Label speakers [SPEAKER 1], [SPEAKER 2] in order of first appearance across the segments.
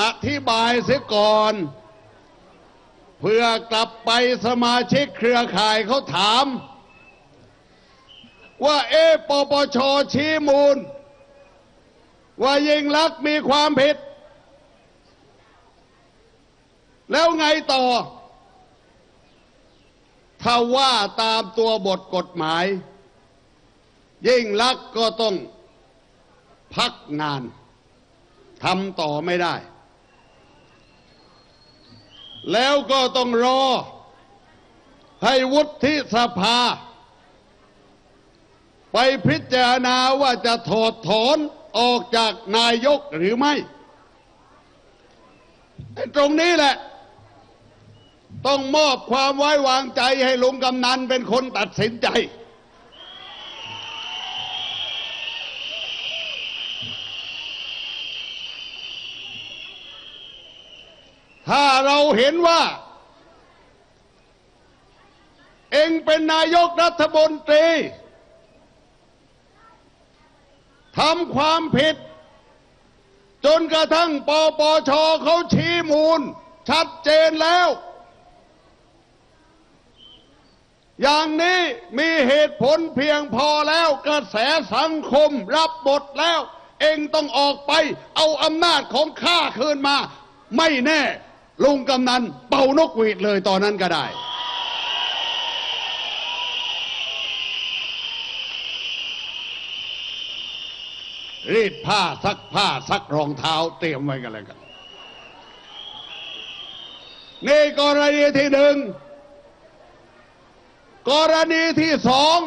[SPEAKER 1] อธิบายเสียก่อน เพื่อกลับไปสมาชิกเครือข่ายเขาถาม ว่าเอปปชชี้มูล ว่ายิงลักษ์มีความผิด แล้วไงต่อ ถ้าว่าตามตัวบทกฎหมาย ยิ่งลักษ์ก็ต้องพักงานทำต่อไม่ได้ แล้วก็ต้องรอ ให้วุฒิสภา ไปพิจารณาว่าจะถอดถอนออกจากนายกหรือไม่ ตรงนี้แหละ ต้องมอบความไว้วางใจให้ลุงกำนันเป็นคนตัดสินใจ เราเห็นว่า เองเป็นนายกรัฐมนตรีทำความผิด จนกระทั่งปปชเขาชี้มูล ชัดเจนแล้ว อย่างนี้มีเหตุผลเพียงพอแล้วกระแสสังคมรับบทแล้ว เองต้องออกไปเอาอำนาจของข้าคืนมา ไม่แน่ ลุงกำนันเป่านกหวีดเลยตอนนั้นก็ได้ รีดผ้าซักผ้าซักรองเท้าเตรียมไว้กันเลยกันนี่กรณีที่หนึ่งกรณีที่สอง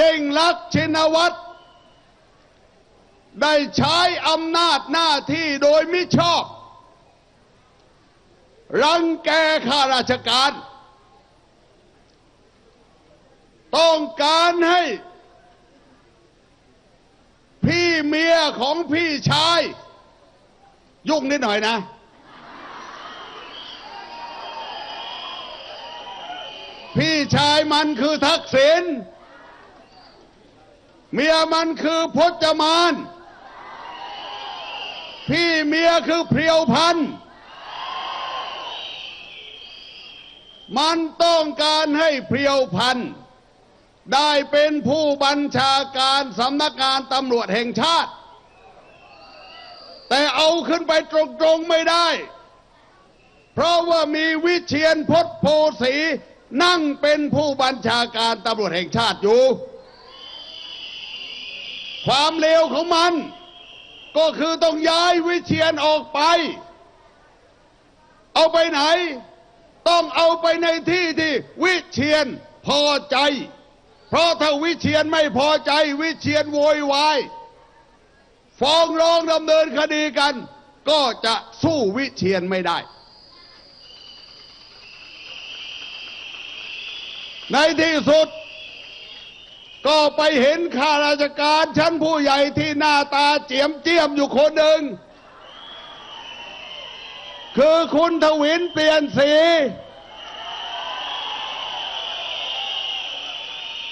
[SPEAKER 1] ยิ่งลักษณ์ชินวัตร ได้ใช้อำนาจหน้าที่โดยมิชอบ รังแกข้าราชการ ต้องการให้ พี่เมียของพี่ชาย ยุ่งนิดหน่อยนะ พี่ชายมันคือทักษิณเมียมันคือพจมาน พี่เมียคือเพรียวพันธ์มันต้องการให้เพรียวพันธ์ได้เป็นผู้บัญชาการสำนักงานตำรวจแห่งชาติ แต่เอาขึ้นไปตรงๆไม่ได้ เพราะว่ามีวิเชียนพจน์โพสีนั่งเป็นผู้บัญชาการตำรวจแห่งชาติอยู่ ความเลวของมัน ก็คือต้องย้ายวิเชียนออกไป เอาไปไหน ต้องเอาไปในที่ที่วิเชียนพอใจ เพราะถ้าวิเชียนไม่พอใจ วิเชียนโวยวายฟ้องร้องดำเนินคดีกัน ก็จะสู้วิเชียนไม่ได้ ในที่สุด ก็ไปเห็นข้าราชการชั้นผู้ใหญ่ที่หน้าตาเจียมเจียมอยู่คนหนึ่ง คือคุณทวินเปลี่ยนสี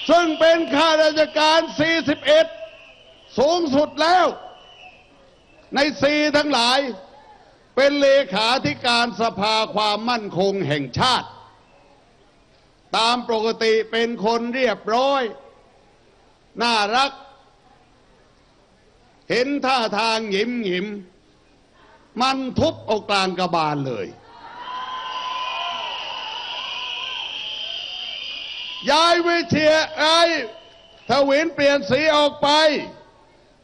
[SPEAKER 1] ซึ่งเป็นข้าราชการ 41 สูงสุดแล้ว ในสีทั้งหลาย เป็นเลขาธิการสภาความมั่นคงแห่งชาติ ตามปกติเป็นคนเรียบร้อย น่ารัก เห็นท่าทางหยิมหยิม มันทุบอากลางกระบาลเลย ย้ายวิเชียไอ้ทวินเปลี่ยนสีออกไป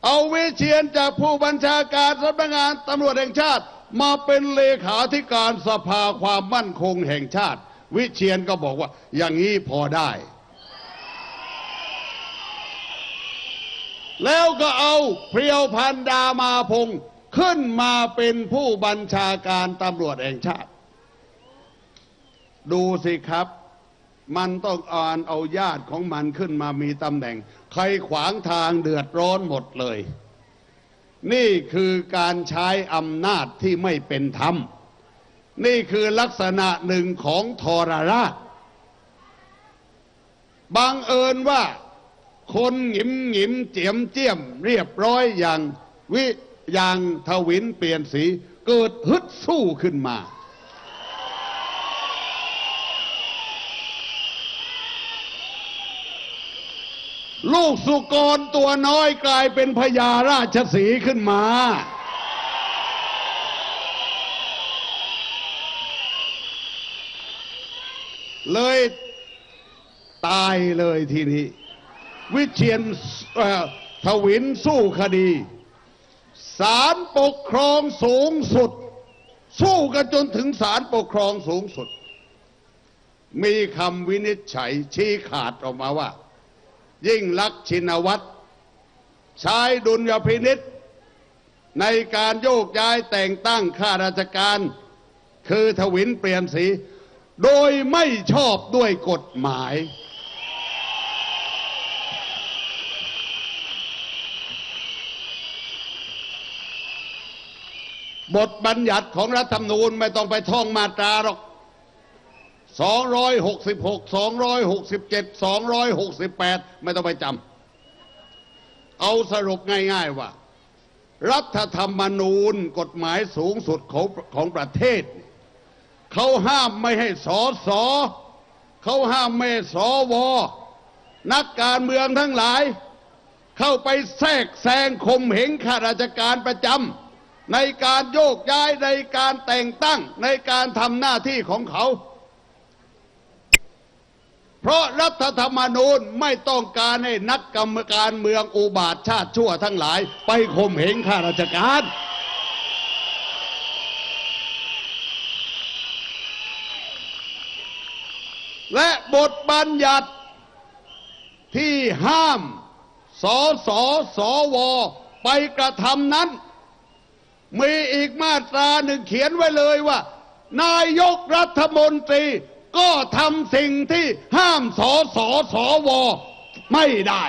[SPEAKER 1] เอาวิเชียนจากผู้บัญชาการสำนักงานตำรวจแห่งชาติ มาเป็นเลขาธิการสภาความมั่นคงแห่งชาติ วิเชียนก็บอกว่าอย่างนี้พอได้ แล้วก็เอาเพียวพันดามาพงขึ้นมาเป็นผู้บัญชาการตำรวจแห่งชาติ ดูสิครับ มันต้องอ่านเอาญาติของมันขึ้นมามีตำแหน่ง ใครขวางทางเดือดร้อนหมดเลย นี่คือการใช้อำนาจที่ไม่เป็นธรรม นี่คือลักษณะหนึ่งของทรราชบังเอิญว่า คนหงิมหงิมเจียมเจียม เรียบร้อยอย่างวิอย่างทวินเปลี่ยนสี เกิดฮึดสู้ขึ้นมา ลูกสุกรตัวน้อยกลายเป็นพญาราชสีขึ้นมา เลยตายเลยทีนี้ วิเชียนทวินสู้คดีศาลปกครองสูงสุด สู้กันจนถึงศาลปกครองสูงสุด มีคำวินิจฉัยชี้ขาดออกมาว่า ยิ่งลักษณ์ชินวัตรใช้ดุลยพินิษในการโยกย้ายแต่งตั้งข้าราชการ คือทวินเปลี่ยนสี โดยไม่ชอบด้วยกฎหมาย บทบัญญัติของรัฐธรรมนูญไม่ต้องไปท่องมาตราหรอก 266 267 268 ไม่ต้องไปจำ เอาสรุปง่าย ๆ ว่า รัฐธรรมนูญกฎหมายสูงสุดของของประเทศ เขาห้ามไม่ให้สอสอเขาห้ามไม่ให้สอวอนักการเมืองทั้งหลาย เข้าไปแทรกแซงข่มเหงข้าราชการประจำ ในการโยกย้ายในการแต่งตั้งในการทำหน้าที่ของเขา เพราะรัฐธรรมนูญไม่ต้องการให้นักกรรมการเมืองอุบาทชาติชั่วทั้งหลาย ไปข่มเหงข้าราชการ และบทบัญญัติที่ห้ามสสสวไปกระทำนั้น มีอีกมาตราหนึ่งเขียนไว้เลยว่า นายกรัฐมนตรีก็ทำสิ่งที่ห้ามสอสอสวไม่ได้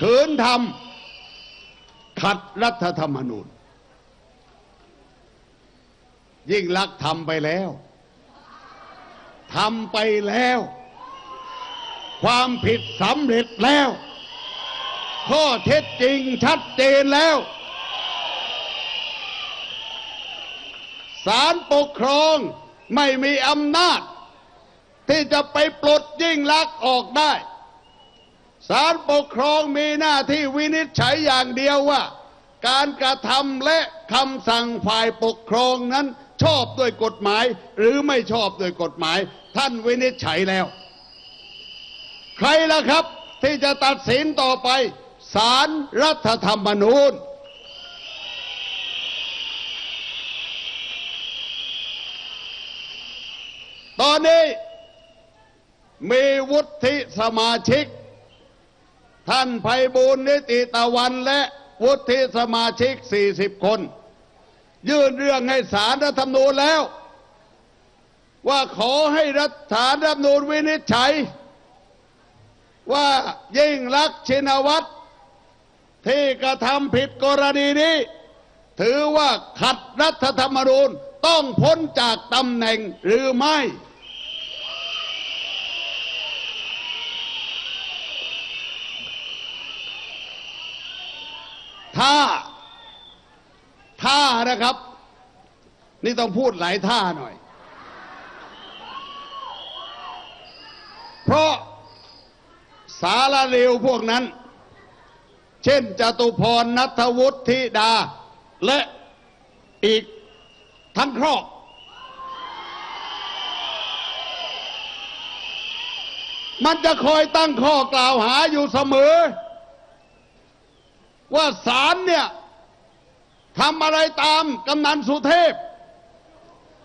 [SPEAKER 1] ขืนทำขัดรัฐธรรมนูญ ยิ่งลักทำไปแล้วทำไปแล้ว ความผิดสำเร็จแล้ว ข้อเท็จจริงชัดเจนแล้วศาลปกครองไม่มีอำนาจ ที่จะไปปลดยิ่งลักษณ์ออกได้ศาลปกครองมีหน้าที่วินิจฉัยอย่างเดียวว่า การกระทำและคำสั่งฝ่ายปกครองนั้นชอบด้วยกฎหมาย หรือไม่ชอบด้วยกฎหมาย ท่านวินิจฉัยแล้ว ใครล่ะครับ ที่จะตัดสินต่อไปศาลรรัฐธรรมนูญ ตอนนี้ มีวุฒิสมาชิก ท่านไพบูลนิติตะวันและวุฒิสมาชิก 40 คน ยื่นเรื่องให้สารรัฐธรรมนูญแล้ว ว่าขอให้รัฐสารรัฐธรรมนูญวินิจฉัย ว่ายิ่งลักษณ์ชินวัตรที่กระทำผิดกรณีนี้ ถือว่าขัดรัฐธรรมนูญต้องพ้นจากตำแหน่งหรือไม่ ถ้า ถ้านะครับ นี่ต้องพูดหลายท่าหน่อย เพราะ สารเลวพวกนั้น เช่นจตุพรนัทวุฒิธิดา และอีกทั้งครอบมันจะคอยตั้งข้อกล่าวหาอยู่เสมอ ว่าศาลเนี่ยทำอะไรตามกำนันสุเทพ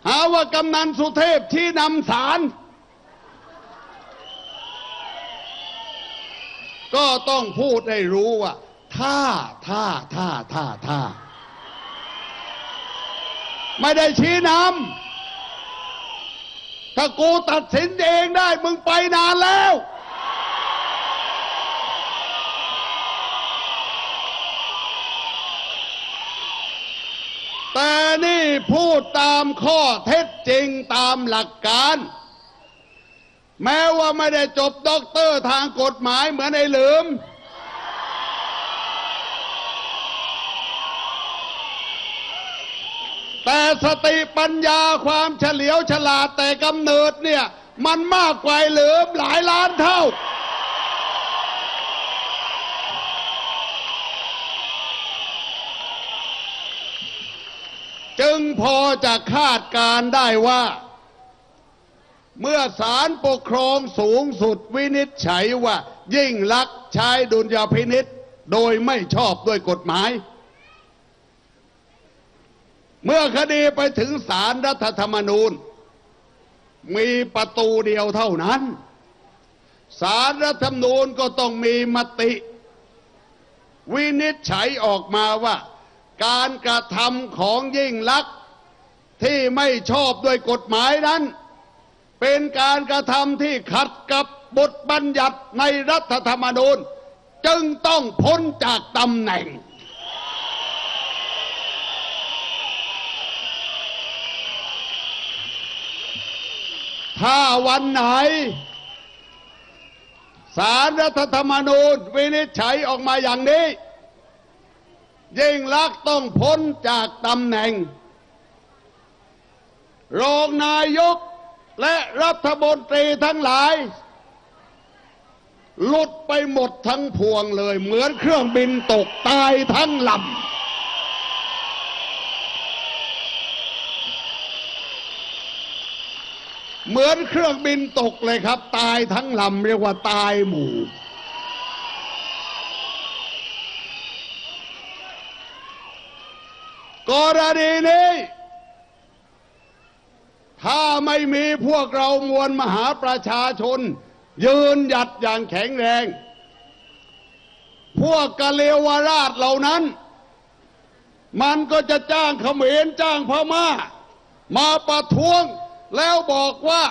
[SPEAKER 1] หาว่ากำนันสุเทพที่นำศาล ก็ต้องพูดให้รู้ว่าถ้าถ้าถ้าถ้าถ้าไม่ได้ชี้นำถ้ากูตัดสินเองได้มึงไปนานแล้ว แต่นี่พูดตามข้อเท็จจริงตามหลักการ แม้ว่าไม่ได้จบด็อกเตอร์ทางกฎหมายเหมือนไอ้เหลิม แต่สติปัญญาความเฉลียวฉลาดแต่กำเนิดเนี่ย มันมากกว่าไอ้เหลิมหลายล้านเท่า จึงพอจะคาดการได้ว่า เมื่อศาลปกครองสูงสุดวินิจฉัยว่า ยิ่งลักษ์ใช้ดุลยพินิษโดยไม่ชอบด้วยกฎหมาย เมื่อคดีไปถึงศาลรัฐธรรมนูญ มีประตูเดียวเท่านั้นศาลรัฐธรรมนูญก็ต้องมีมติ วินิจฉัยออกมาว่า การกระทำของยิ่งลักษณ์ที่ไม่ชอบด้วยกฎหมายนั้น เป็นการกระทำที่ขัดกับบทบัญญัติในรัฐธรรมนูญ จึงต้องพ้นจากตำแหน่ง ถ้าวันไหนสารรัฐธรรมนูญวินิจฉัยออกมาอย่างนี้ ยิ่งลักษณ์ต้องพ้นจากตำแหน่ง รองนายก และรัฐมนตรีทั้งหลาย หลุดไปหมดทั้งพวงเลย เหมือนเครื่องบินตกตายทั้งลำเหมือนเครื่องบินตกเลยครับ ตายทั้งลำเรียกว่าตายหมู่กรณีนี้ ถ้าไม่มีพวกเรามวลมหาประชาชน ยืนหยัดอย่างแข็งแรง พวกกะเลวราชเหล่านั้น มันก็จะจ้างเขมรจ้างพม่า มาประท้วงแล้วบอกว่า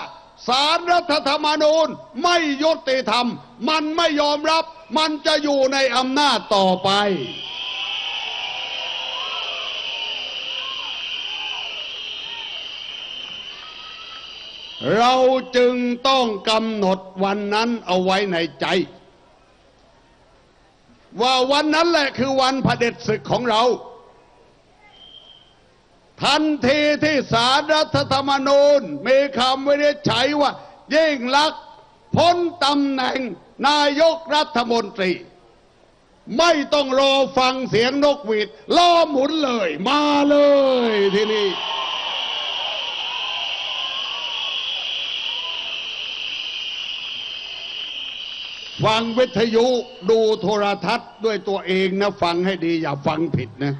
[SPEAKER 1] สารรัฐธรรมนูญไม่ยุติธรรม มันไม่ยอมรับ มันจะอยู่ในอำนาจต่อไป เราจึงต้องกำหนดวันนั้นเอาไว้ในใจ ว่าวันนั้นแหละคือวันเผด็จศึกของเรา ทันทีที่สารรัฐธรรมนูญมีคำวินิจฉัยว่า ยิ่งลักษณ์พ้นตำแหน่งนายกรัฐมนตรี ไม่ต้องรอฟังเสียงนกหวีดล้อมหมุนเลย มาเลยทีนี่ ฟังวิทยุดูโทรทัศน์ด้วยตัวเองนะ ฟังให้ดีอย่าฟังผิดนะ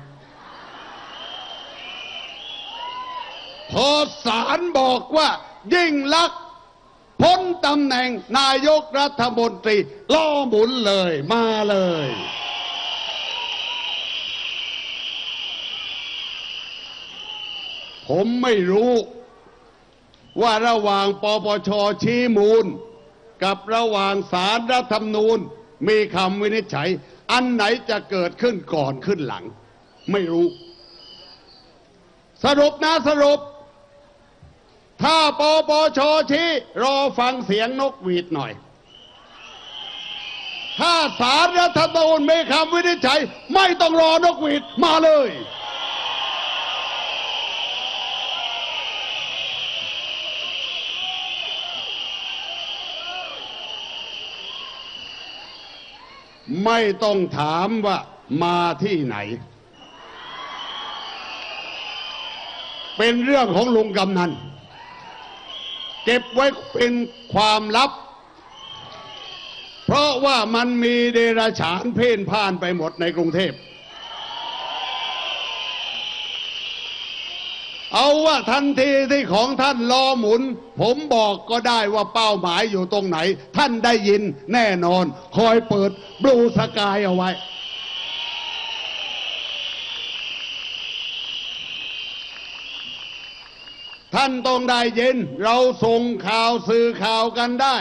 [SPEAKER 1] พอศาลบอกว่า ยิ่งลักษณ์พ้นตำแหน่งนายกรัฐมนตรีล่อหมุนเลยมาเลย ผมไม่รู้ว่าระหว่างปปชชี้มูล กับระหว่างสารรัฐธรรมนูญมีคำวินิจฉัย อันไหนจะเกิดขึ้นก่อนขึ้นหลัง ไม่รู้ สรุปนะสรุป ถ้าปปชชี้รอฟังเสียงนกหวีดหน่อย ถ้าสารรัฐธรรมนูญมีคำวินิจฉัย ไม่ต้องรอนกหวีดมาเลย ไม่ต้องถามว่ามาที่ไหน เป็นเรื่องของลุงกำนัน เก็บไว้เป็นความลับ เพราะว่ามันมีเดรัจฉานเพ่นพ่านไปหมดในกรุงเทพ เอาว่าทันทีที่ของท่านรอหมุน ผมบอกก็ได้ว่าเป้าหมายอยู่ตรงไหน ท่านได้ยินแน่นอน คอยเปิดบลูสกายเอาไว้ ท่านต้องได้ยิน เราส่งข่าวสื่อข่าวกันได้